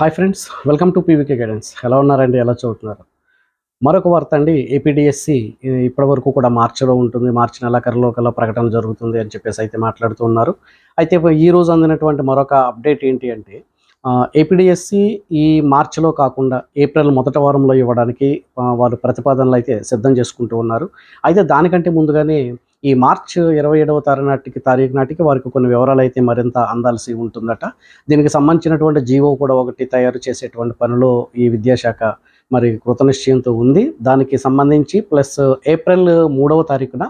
Hi friends welcome to PVK guidance ఎలా ఉన్నారండి? ఎలా చదువుతున్నారు? మరొక వార్త అండి ఏపీడిఎస్సి ఇప్పటి వరకు కూడా మార్చిలో ఉంటుంది. మార్చి నెలాఖరులో కల్లా ప్రకటన జరుగుతుంది అని చెప్పేసి అయితే మాట్లాడుతూ ఉన్నారు. అయితే ఈ రోజు అందినటువంటి మరొక అప్డేట్ ఏంటి అంటే ఏపీడిఎస్సి ఈ మార్చిలో కాకుండా ఏప్రిల్ మొదటి వారంలో ఇవ్వడానికి వారు ప్రతిపాదనలు అయితే సిద్ధం చేసుకుంటూ ఉన్నారు. అయితే దానికంటే ముందుగానే ఈ మార్చ్ ఇరవై ఏడవ తారీఖు నాటికి తారీఖు నాటికి వారికి కొన్ని వివరాలు అయితే మరింత అందాల్సి ఉంటుందట. దీనికి సంబంధించినటువంటి జీవో కూడా ఒకటి తయారు చేసేటువంటి పనిలో ఈ విద్యాశాఖ మరి కృతనిశ్చయంతో ఉంది. దానికి సంబంధించి ప్లస్ ఏప్రిల్ మూడవ తారీఖున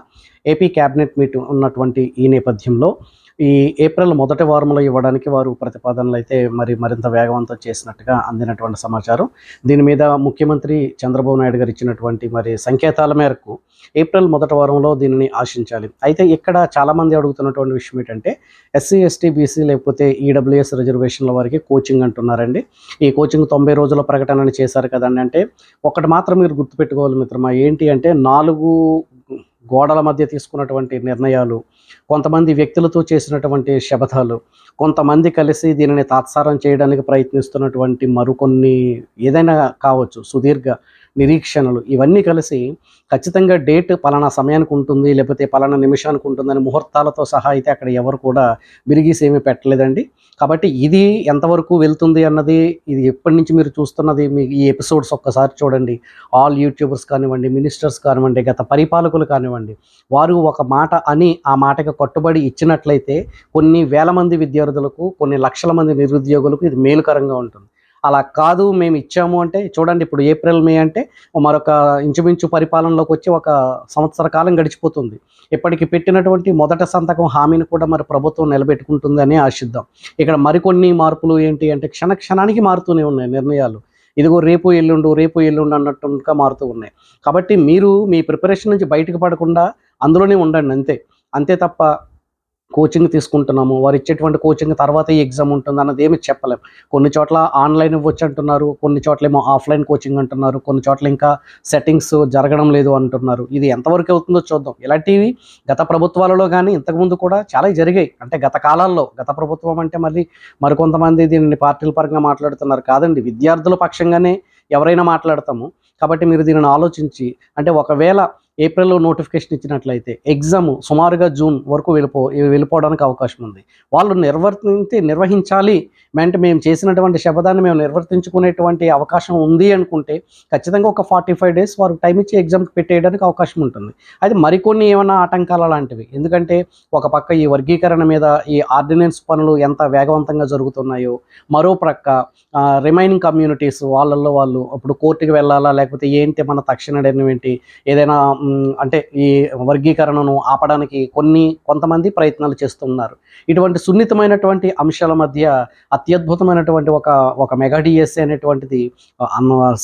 ఏపీ క్యాబినెట్ మీట్ ఉన్నటువంటి ఈ నేపథ్యంలో ఈ ఏప్రిల్ మొదటి వారంలో ఇవ్వడానికి వారు ప్రతిపాదనలు అయితే మరి మరింత వేగవంతం చేసినట్టుగా అందినటువంటి సమాచారం. దీని మీద ముఖ్యమంత్రి చంద్రబాబు నాయుడు గారు ఇచ్చినటువంటి మరి సంకేతాల మేరకు ఏప్రిల్ మొదటి వారంలో దీనిని ఆశించాలి. అయితే ఇక్కడ చాలామంది అడుగుతున్నటువంటి విషయం ఏంటంటే ఎస్సీ ఎస్టీ బీసీ లేకపోతే ఈడబ్ల్యూఎస్ రిజర్వేషన్ల వారికి కోచింగ్ అంటున్నారండి. ఈ కోచింగ్ తొంభై రోజుల ప్రకటనని చేశారు కదండి అంటే ఒకటి మాత్రం మీరు గుర్తుపెట్టుకోవాలి మిత్రమా ఏంటి అంటే నాలుగు గోడల మధ్య తీసుకున్నటువంటి నిర్ణయాలు కొంతమంది వ్యక్తులతో చేసినటువంటి శపథాలు కొంతమంది కలిసి దీనిని తాత్సారం చేయడానికి ప్రయత్నిస్తున్నటువంటి మరికొన్ని ఏదైనా కావచ్చు సుదీర్ఘ నిరీక్షణలు ఇవన్నీ కలిసి ఖచ్చితంగా డేట్ పలానా సమయానికి ఉంటుంది లేకపోతే పలానా నిమిషానికి ఉంటుందని ముహూర్తాలతో సహా అయితే అక్కడ ఎవరు కూడా బిరిగీసి పెట్టలేదండి. కాబట్టి ఇది ఎంతవరకు వెళ్తుంది అన్నది ఇది ఎప్పటి నుంచి మీరు చూస్తున్నది మీ ఈ ఎపిసోడ్స్ ఒక్కసారి చూడండి. ఆల్ యూట్యూబర్స్ కానివ్వండి మినిస్టర్స్ కానివ్వండి గత పరిపాలకులు కానివ్వండి వారు ఒక మాట అని ఆ మాట మాటకి కట్టుబడి ఇచ్చినట్లయితే కొన్ని వేల మంది విద్యార్థులకు కొన్ని లక్షల మంది నిరుద్యోగులకు ఇది మేలుకరంగా ఉంటుంది. అలా కాదు మేము ఇచ్చాము అంటే చూడండి ఇప్పుడు ఏప్రిల్ మే అంటే మరొక ఇంచుమించు పరిపాలనలోకి వచ్చి ఒక సంవత్సర కాలం గడిచిపోతుంది. ఇప్పటికి పెట్టినటువంటి మొదట సంతకం హామీని కూడా మరి ప్రభుత్వం నిలబెట్టుకుంటుందని ఆశిద్దాం. ఇక్కడ మరికొన్ని మార్పులు ఏంటి అంటే క్షణ క్షణానికి మారుతూనే ఉన్నాయి నిర్ణయాలు. ఇదిగో రేపు ఎల్లుండు రేపు ఎల్లుండు అన్నట్టుగా మారుతూ ఉన్నాయి. కాబట్టి మీరు మీ ప్రిపరేషన్ నుంచి బయటకు పడకుండా అందులోనే ఉండండి అంతే. అంతే తప్ప కోచింగ్ తీసుకుంటున్నాము. వారు ఇచ్చేటువంటి కోచింగ్ తర్వాత ఈ ఎగ్జామ్ ఉంటుంది అన్నది ఏమి చెప్పలేం. కొన్ని చోట్ల ఆన్లైన్ ఇవ్వచ్చు అంటున్నారు కొన్ని చోట్ల ఏమో ఆఫ్లైన్ కోచింగ్ అంటున్నారు కొన్ని చోట్ల ఇంకా సెట్టింగ్స్ జరగడం లేదు అంటున్నారు. ఇది ఎంతవరకు అవుతుందో చూద్దాం. ఇలాంటివి గత ప్రభుత్వాలలో కానీ ఇంతకుముందు కూడా చాలా జరిగాయి. అంటే గత కాలాల్లో గత ప్రభుత్వం అంటే మళ్ళీ మరికొంతమంది దీనిని పార్టీల పరంగా మాట్లాడుతున్నారు. కాదండి విద్యార్థుల పక్షంగానే ఎవరైనా మాట్లాడతాము. కాబట్టి మీరు దీనిని ఆలోచించి అంటే ఒకవేళ ఏప్రిల్లో నోటిఫికేషన్ ఇచ్చినట్లయితే ఎగ్జామ్ సుమారుగా జూన్ వరకు వెళ్ళిపో వెళ్ళిపోవడానికి అవకాశం ఉంది. వాళ్ళు నిర్వర్తించి నిర్వహించాలి. అంటే మేము చేసినటువంటి శబదాన్ని మేము నిర్వర్తించుకునేటువంటి అవకాశం ఉంది అనుకుంటే ఖచ్చితంగా ఒక ఫార్టీ ఫైవ్ డేస్ వారు టైం ఇచ్చి ఎగ్జామ్కి పెట్టేయడానికి అవకాశం ఉంటుంది. అది మరికొన్ని ఏమైనా ఆటంకాలు లాంటివి ఎందుకంటే ఒక పక్క ఈ వర్గీకరణ మీద ఈ ఆర్డినెన్స్ పనులు ఎంత వేగవంతంగా జరుగుతున్నాయో మరో ప్రక్క రిమైనింగ్ కమ్యూనిటీస్ వాళ్ళల్లో వాళ్ళు ఇప్పుడు కోర్టుకి వెళ్ళాలా? లేకపోతే ఏంటి మన తక్షణ ఏంటి ఏదైనా అంటే ఈ వర్గీకరణను ఆపడానికి కొన్ని కొంతమంది ప్రయత్నాలు చేస్తున్నారు. ఇటువంటి సున్నితమైనటువంటి అంశాల మధ్య అత్యద్భుతమైనటువంటి ఒక ఒక మెగా డిఎస్సీ అనేటువంటిది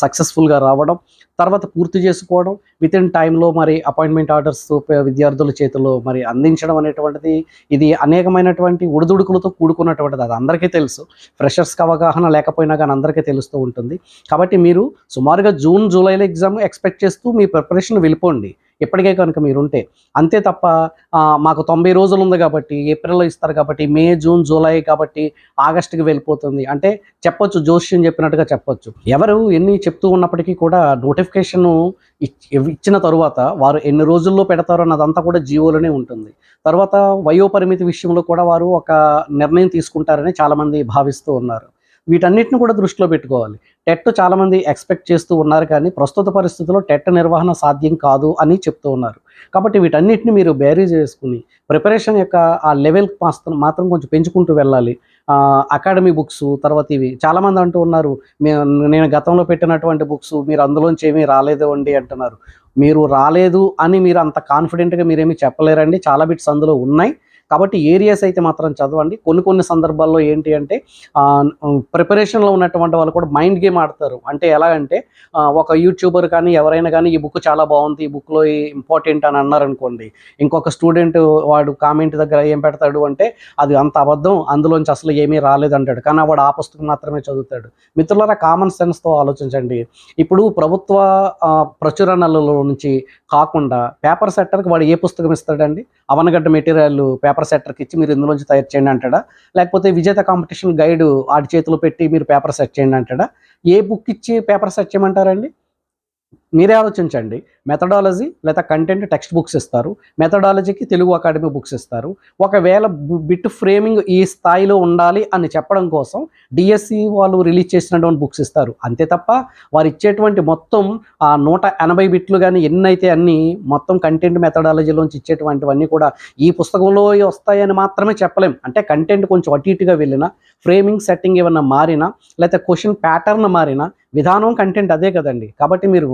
సక్సెస్ఫుల్గా రావడం తర్వాత పూర్తి చేసుకోవడం విత్ ఇన్ టైంలో మరి అపాయింట్మెంట్ ఆర్డర్స్ విద్యార్థుల చేతిలో మరి అందించడం అనేటువంటిది ఇది అనేకమైనటువంటి ఉడుదుడుకులతో కూడుకున్నటువంటిది. అది అందరికీ తెలుసు. ఫ్రెషర్స్కి అవగాహన లేకపోయినా కానీ అందరికీ తెలుస్తూ ఉంటుంది. కాబట్టి మీరు సుమారుగా జూన్ జూలైలో ఎగ్జామ్ ఎక్స్పెక్ట్ చేస్తూ మీ ప్రిపరేషన్ వెళ్ళిపోండి. ఇప్పటికే కనుక మీరుంటే అంతే తప్ప మాకు తొంభై రోజులు ఉంది కాబట్టి ఏప్రిల్లో ఇస్తారు కాబట్టి మే జూన్ జూలై కాబట్టి ఆగస్టుకి వెళ్ళిపోతుంది. అంటే చెప్పొచ్చు జోష్యం చెప్పినట్టుగా చెప్పొచ్చు. ఎవరు ఎన్ని చెప్తూ ఉన్నప్పటికీ కూడా నోటిఫికేషన్ ఇచ్చిన తరువాత వారు ఎన్ని రోజుల్లో పెడతారో అన్నదంతా కూడా జీవోలోనే ఉంటుంది. తర్వాత వయోపరిమితి విషయంలో కూడా వారు ఒక నిర్ణయం తీసుకుంటారని చాలామంది భావిస్తూ ఉన్నారు. వీటన్నిటిని కూడా దృష్టిలో పెట్టుకోవాలి. టెట్ చాలామంది ఎక్స్పెక్ట్ చేస్తూ ఉన్నారు కానీ ప్రస్తుత పరిస్థితుల్లో టెట్ నిర్వహణ సాధ్యం కాదు అని చెప్తూ ఉన్నారు. కాబట్టి వీటన్నిటిని మీరు బ్యారేజ్ చేసుకుని ప్రిపరేషన్ యొక్క ఆ లెవెల్ మాత్రం మాత్రం కొంచెం పెంచుకుంటూ వెళ్ళాలి. అకాడమీ బుక్స్ తర్వాత ఇవి చాలామంది అంటూ ఉన్నారు నేను గతంలో పెట్టినటువంటి బుక్స్ మీరు అందులోంచి ఏమీ రాలేదు అండి అంటున్నారు. మీరు రాలేదు అని మీరు అంత కాన్ఫిడెంట్గా మీరేమీ చెప్పలేరండి. చాలా బిట్స్ అందులో ఉన్నాయి. కాబట్టి ఏరియాస్ అయితే మాత్రం చదవండి. కొన్ని కొన్ని సందర్భాల్లో ఏంటి అంటే ప్రిపరేషన్లో ఉన్నటువంటి వాళ్ళు కూడా మైండ్ గేమ్ ఆడతారు. అంటే ఎలా అంటే ఒక యూట్యూబర్ కానీ ఎవరైనా కానీ ఈ బుక్ చాలా బాగుంది ఈ బుక్లో ఇంపార్టెంట్ అని అన్నారనుకోండి ఇంకొక స్టూడెంట్ వాడు కామెంట్ దగ్గర ఏం పెడతాడు అంటే అది అంత అబద్ధం అందులోంచి అసలు ఏమీ రాలేదు అంటాడు. కానీ వాడు ఆ పుస్తకం మాత్రమే చదువుతాడు. మిత్రులారా కామన్ సెన్స్తో ఆలోచించండి. ఇప్పుడు ప్రభుత్వ ప్రచురణలలో నుంచి కాకుండా పేపర్ సెట్టర్కి వాడు ఏ పుస్తకం ఇస్తాడండి? అవనగడ్డ మెటీరియల్ పేపర్ పేపర్ సెట్టర్కి ఇచ్చి మీరు ఇందులోంచి తయారు చేయండి అంటాడా? లేకపోతే విజేత కాంపిటీషన్ గైడ్ ఆడి చేతిలో పెట్టి మీరు పేపర్ సెట్ చేయండి అంటాడా? ఏ బుక్ ఇచ్చి పేపర్ సెట్ చేయమంటారండి? మీరే ఆలోచించండి. మెథడాలజీ లేదా కంటెంట్ టెక్స్ట్ బుక్స్ ఇస్తారు. మెథడాలజీకి తెలుగు అకాడమీ బుక్స్ ఇస్తారు. ఒకవేళ బిట్ ఫ్రేమింగ్ ఈ స్థాయిలో ఉండాలి అని చెప్పడం కోసం డిఎస్సి వాళ్ళు రిలీజ్ చేసినటువంటి బుక్స్ ఇస్తారు. అంతే తప్ప వారు ఇచ్చేటువంటి మొత్తం ఆ నూట ఎనభై బిట్లు కానీ ఎన్నైతే అన్ని మొత్తం కంటెంట్ మెథడాలజీలోంచి ఇచ్చేటువంటివన్నీ కూడా ఈ పుస్తకంలో వస్తాయని మాత్రమే చెప్పలేం. అంటే కంటెంట్ కొంచెం అటు ఇటుగా వెళ్ళినా ఫ్రేమింగ్ సెట్టింగ్ ఏమన్నా మారినా లేకపోతే క్వశ్చన్ ప్యాటర్న్ మారినా విధానం కంటెంట్ అదే కదండి. కాబట్టి మీరు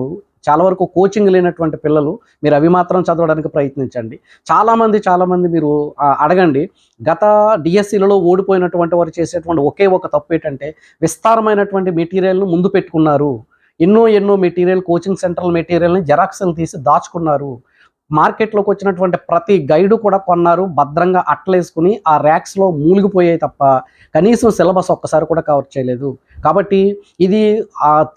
చాలా వరకు కోచింగ్ లేనటువంటి పిల్లలు మీరు అవి మాత్రం చదవడానికి ప్రయత్నించండి. చాలామంది చాలామంది మీరు అడగండి. గత డిఎస్సీలలో ఓడిపోయినటువంటి వారు చేసేటువంటి ఒకే ఒక తప్పు ఏంటంటే విస్తారమైనటువంటి మెటీరియల్ను ముందు పెట్టుకున్నారు. ఎన్నో ఎన్నో మెటీరియల్ కోచింగ్ సెంటర్ల మెటీరియల్ని జెరాక్స్లు తీసి దాచుకున్నారు. మార్కెట్లోకి వచ్చినటువంటి ప్రతి గైడు కూడా కొన్నారు భద్రంగా అట్లేసుకుని ఆ ర్యాక్స్లో మూలిగిపోయాయి తప్ప కనీసం సిలబస్ ఒక్కసారి కూడా కవర్ చేయలేదు. కాబట్టి ఇది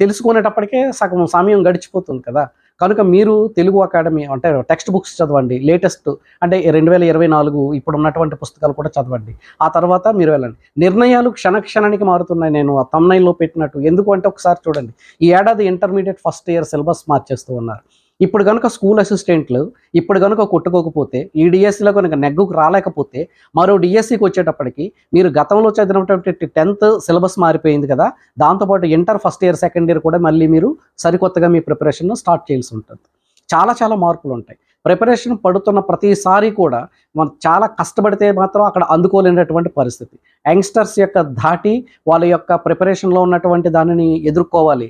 తెలుసుకునేటప్పటికే సగం సమయం గడిచిపోతుంది కదా. కనుక మీరు తెలుగు అకాడమీ అంటే టెక్స్ట్ బుక్స్ చదవండి లేటెస్ట్ అంటే రెండు వేల ఇరవై నాలుగు ఇప్పుడు ఉన్నటువంటి పుస్తకాలు కూడా చదవండి. ఆ తర్వాత మీరు వెళ్ళండి. నిర్ణయాలు క్షణ క్షణానికి మారుతున్నాయి. నేను ఆ తమ్నైల్లో పెట్టినట్టు. ఎందుకు అంటే ఒకసారి చూడండి. ఈ ఏడాది ఇంటర్మీడియట్ ఫస్ట్ ఇయర్ సిలబస్ మార్చేస్తూ ఉన్నారు. ఇప్పుడు కనుక స్కూల్ అసిస్టెంట్లు ఇప్పుడు కనుక కొట్టుకోకపోతే ఈ డిఎస్సిలో కనుక నెగ్గుకు రాలేకపోతే మరో డిఎస్సికి వచ్చేటప్పటికి మీరు గతంలో చదివినటువంటి టెన్త్ సిలబస్ మారిపోయింది కదా దాంతోపాటు inter first year second year కూడా మళ్ళీ మీరు సరికొత్తగా మీ ప్రిపరేషన్ స్టార్ట్ చేయాల్సి ఉంటుంది. చాలా చాలా మార్పులు ఉంటాయి. ప్రిపరేషన్ పడుతున్న ప్రతిసారి కూడా మనం చాలా కష్టపడితే మాత్రం అక్కడ అందుకోలేనటువంటి పరిస్థితి. యంగ్స్టర్స్ యొక్క ధాటి వాళ్ళ యొక్క ప్రిపరేషన్లో ఉన్నటువంటి దానిని ఎదుర్కోవాలి.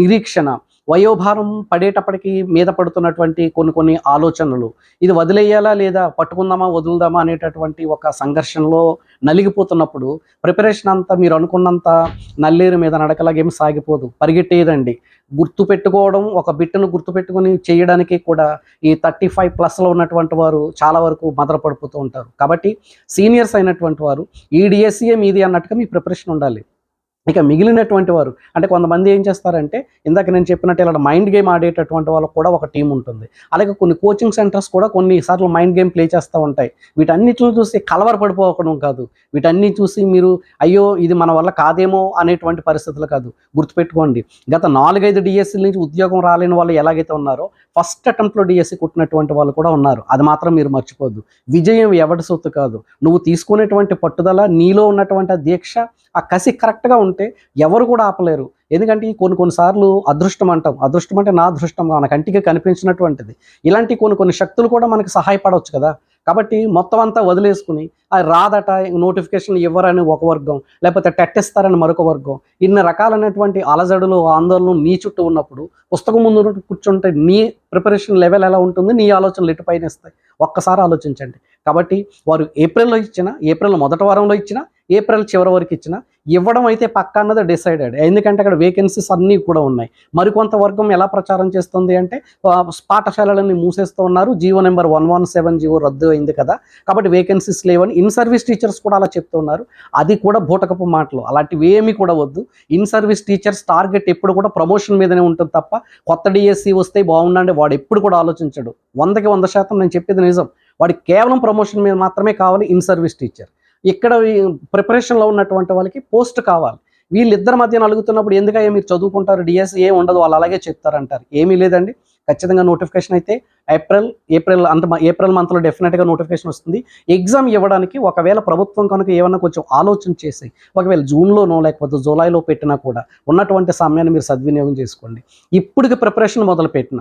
నిరీక్షణ వయోభారం పడేటప్పటికి మీద పడుతున్నటువంటి కొన్ని కొన్ని ఆలోచనలు. ఇది వదిలేయాలా లేదా పట్టుకుందామా వదులుదామా అనేటటువంటి ఒక సంఘర్షణలో నలిగిపోతున్నప్పుడు ప్రిపరేషన్ అంతా మీరు అనుకున్నంత నల్లేరు మీద నడకలాగేం సాగిపోదు. పరిగెట్టేదండి గుర్తు పెట్టుకోవడం ఒక బిట్టును గుర్తుపెట్టుకుని చేయడానికి కూడా ఈ థర్టీ ఫైవ్ ప్లస్లో ఉన్నటువంటి వారు చాలా వరకు మదర పడిపోతూ ఉంటారు. కాబట్టి సీనియర్స్ అయినటువంటి వారు ఈ డిఎస్సీఏ మీది అన్నట్టుగా మీ ప్రిపరేషన్ ఉండాలి. ఇక మిగిలినటువంటి వారు అంటే కొంతమంది ఏం చేస్తారంటే ఇందాక నేను చెప్పినట్టు ఇలా మైండ్ గేమ్ ఆడేటటువంటి వాళ్ళకు కూడా ఒక టీం ఉంటుంది. అలాగే కొన్ని కోచింగ్ సెంటర్స్ కూడా కొన్నిసార్లు మైండ్ గేమ్ ప్లే చేస్తూ ఉంటాయి. వీటన్నిటిని చూసి కలవరపడిపోవడం కాదు. వీటన్ని చూసి మీరు అయ్యో ఇది మన వల్ల కాదేమో అనేటువంటి పరిస్థితులు కాదు. గుర్తుపెట్టుకోండి. గత నాలుగైదు డిఎస్సీల నుంచి ఉద్యోగం రాలేని వాళ్ళు ఎలాగైతే ఉన్నారో ఫస్ట్ అటెంప్ట్లో డిఎస్సి కుట్టినటువంటి వాళ్ళు కూడా ఉన్నారు. అది మాత్రం మీరు మర్చిపోద్దు విజయం ఎవరి సొత్తు కాదు. నువ్వు తీసుకునేటువంటి పట్టుదల నీలో ఉన్నటువంటి ఆ దీక్ష ఆ కసి కరెక్ట్గా ఉంటే ఎవరు కూడా ఆపలేరు. ఎందుకంటే కొన్ని కొన్నిసార్లు అదృష్టం అంటాం. అదృష్టం అంటే నా అదృష్టం. మన కంటికి కనిపించినటువంటిది. ఇలాంటి కొన్ని కొన్ని శక్తులు కూడా మనకు సహాయపడవచ్చు కదా. కాబట్టి మొత్తం అంతా వదిలేసుకుని అది రాదట నోటిఫికేషన్ ఇవ్వరని ఒక వర్గం లేకపోతే టెట్టిస్తారని మరొక వర్గం ఇన్ని రకాలైనటువంటి అలజడులు ఆందోళనలు నీ చుట్టూ ఉన్నప్పుడు పుస్తకం ముందు కూర్చుంటే నీ ప్రిపరేషన్ లెవెల్ ఎలా ఉంటుంది? నీ ఆలోచనలు ఎటు పైన ఇస్తాయి ఒక్కసారి ఆలోచించండి. కాబట్టి వారు ఏప్రిల్లో ఇచ్చిన ఏప్రిల్ మొదటి వారంలో ఇచ్చిన ఏప్రిల్ చివరి వరకు ఇచ్చిన ఇవ్వడం అయితే పక్క అన్నది డిసైడెడ్ ఎందుకంటే అక్కడ వేకెన్సీస్ అన్నీ కూడా ఉన్నాయి. మరికొంత వర్గం ఎలా ప్రచారం చేస్తుంది అంటే పాఠశాలలన్నీ మూసేస్తూ ఉన్నారు. GO number one one seven GO రద్దు అయింది కదా. కాబట్టి వేకెన్సీస్ లేవని ఇన్ సర్వీస్ టీచర్స్ కూడా అలా చెప్తున్నారు అది కూడా బూటకపు మాటలు. అలాంటివి ఏమీ కూడా వద్దు. ఇన్ సర్వీస్ టీచర్స్ టార్గెట్ ఎప్పుడు కూడా ప్రమోషన్ మీదనే ఉంటుంది తప్ప కొత్త డిఎస్సి వస్తే బాగుండండి వాడు ఎప్పుడు కూడా ఆలోచించడు. వందకి వంద శాతం నేను చెప్పేది నిజం. వాడికి కేవలం ప్రమోషన్ మీద మాత్రమే కావాలి ఇన్ సర్వీస్ టీచర్ ఇక్కడ ప్రిపరేషన్లో ఉన్నటువంటి వాళ్ళకి పోస్ట్ కావాలి. వీళ్ళిద్దరి మధ్య నలుగుతున్నప్పుడు ఎందుకయ్యా మీరు చదువుకుంటారు? డిఎస్ ఏ ఉండదు. వాళ్ళు అలాగే చెప్తారంటారు. ఏమీ లేదండి. ఖచ్చితంగా నోటిఫికేషన్ అయితే ఏప్రిల్ ఏప్రిల్ అంత ఏప్రిల్ మంత్లో డెఫినెట్గా నోటిఫికేషన్ వస్తుంది. ఎగ్జామ్ ఇవ్వడానికి ఒకవేళ ప్రభుత్వం కనుక ఏమన్నా కొంచెం ఆలోచన చేసి ఒకవేళ జూన్లోనో లేకపోతే జూలైలో పెట్టినా కూడా ఉన్నటువంటి సమయాన్ని మీరు సద్వినియోగం చేసుకోండి. ఇప్పటికి ప్రిపరేషన్ మొదలు పెట్టిన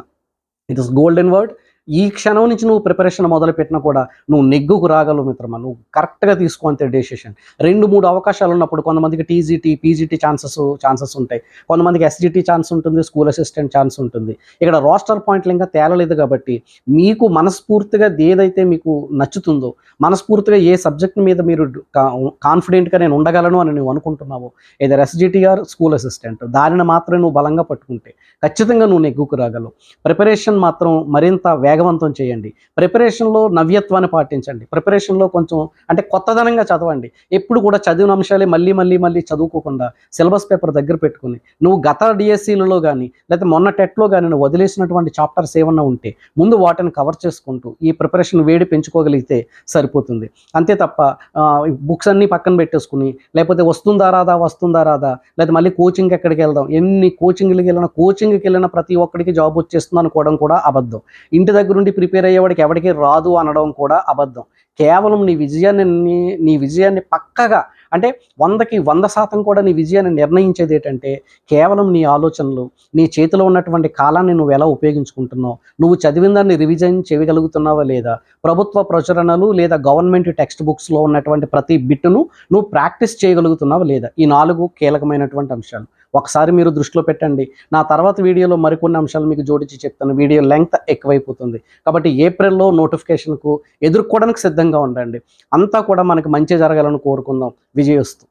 ఇట్ ఇస్ గోల్డెన్ వర్డ్ ఈ క్షణం నుంచి నువ్వు ప్రిపరేషన్ మొదలుపెట్టినా కూడా నువ్వు నెగ్గుకు రాగలవు మిత్రమా. నువ్వు కరెక్ట్గా తీసుకో అంతే డెసిషన్ రెండు మూడు అవకాశాలు ఉన్నప్పుడు కొంతమందికి టీజీటీ పీజీటీ ఛాన్సెస్ ఛాన్సెస్ ఉంటాయి. కొంతమందికి ఎస్జీటీ ఛాన్స్ ఉంటుంది స్కూల్ అసిస్టెంట్ ఛాన్స్ ఉంటుంది. ఇక్కడ రోస్టర్ పాయింట్లు ఇంకా తేలలేదు కాబట్టి మీకు మనస్ఫూర్తిగా ఏదైతే మీకు నచ్చుతుందో మనస్ఫూర్తిగా ఏ సబ్జెక్ట్ మీద మీరు కాన్ఫిడెంట్గా నేను ఉండగలను అని నువ్వు అనుకుంటున్నావో ఏదో ఎస్జీటీఆర్ స్కూల్ అసిస్టెంట్ దానిని మాత్రమే నువ్వు బలంగా పట్టుకుంటే ఖచ్చితంగా నువ్వు నెగ్గుకు రాగలవు. ప్రిపరేషన్ మాత్రం మరింత వేగవంతం చేయండి. ప్రిపరేషన్లో నవ్యత్వాన్ని పాటించండి. ప్రిపరేషన్లో కొంచెం అంటే కొత్తదనంగా చదవండి. ఎప్పుడు కూడా చదివిన అంశాలే మళ్ళీ మళ్ళీ మళ్ళీ చదువుకోకుండా సిలబస్ పేపర్ దగ్గర పెట్టుకుని నువ్వు గత డిఎస్సీలలో కానీ లేకపోతే మొన్న టెట్లో కానీ నువ్వు వదిలేసినటువంటి చాప్టర్స్ ఏమన్నా ఉంటే ముందు వాటిని కవర్ చేసుకుంటూ ఈ ప్రిపరేషన్ వేడి పెంచుకోగలిగితే సరిపోతుంది. అంతే తప్ప బుక్స్ అన్నీ పక్కన పెట్టేసుకుని లేకపోతే వస్తుందా రాదా వస్తుందా రాదా లేకపోతే మళ్ళీ కోచింగ్ ఎక్కడికి వెళ్దాం ఎన్ని కోచింగ్లకి వెళ్ళినా కోచింగ్కి వెళ్ళిన ప్రతి ఒక్కడికి జాబ్ వచ్చేస్తుంది అనుకోవడం కూడా అబద్ధం. ఇంటి దగ్గర ఉండి ప్రిపేర్ అయ్యేవాడికి ఎవరికి రాదు అనడం కూడా అబద్ధం. కేవలం నీ విజయాన్ని నీ- నీ విజయాన్ని పక్కగా అంటే వందకి వంద శాతం కూడా నీ విజయాన్ని నిర్ణయించేది ఏంటంటే కేవలం నీ ఆలోచనలు నీ చేతిలో ఉన్నటువంటి కాలాన్ని నువ్వు ఎలా ఉపయోగించుకుంటున్నావు నువ్వు చదివిన దాన్ని రివిజన్ చేయగలుగుతున్నావా లేదా ప్రభుత్వ ప్రచురణలు లేదా గవర్నమెంట్ టెక్స్ట్ బుక్స్లో ఉన్నటువంటి ప్రతి బిట్టును నువ్వు ప్రాక్టీస్ చేయగలుగుతున్నావా లేదా ఈ నాలుగు కీలకమైనటువంటి అంశాలు. ఒకసారి మీరు దృష్టిలో పెట్టండి. నా తర్వాత వీడియోలో మరికొన్ని అంశాలు మీకు జోడించి చెప్తాను. వీడియో లెంగ్త్ ఎక్కువైపోతుంది. కాబట్టి ఏప్రిల్లో నోటిఫికేషన్కు ఎదుర్కోవడానికి సిద్ధంగా ఉండండి. అంతా కూడా మనకి మంచి జరగాలని కోరుకుందాం. విజయోస్తు.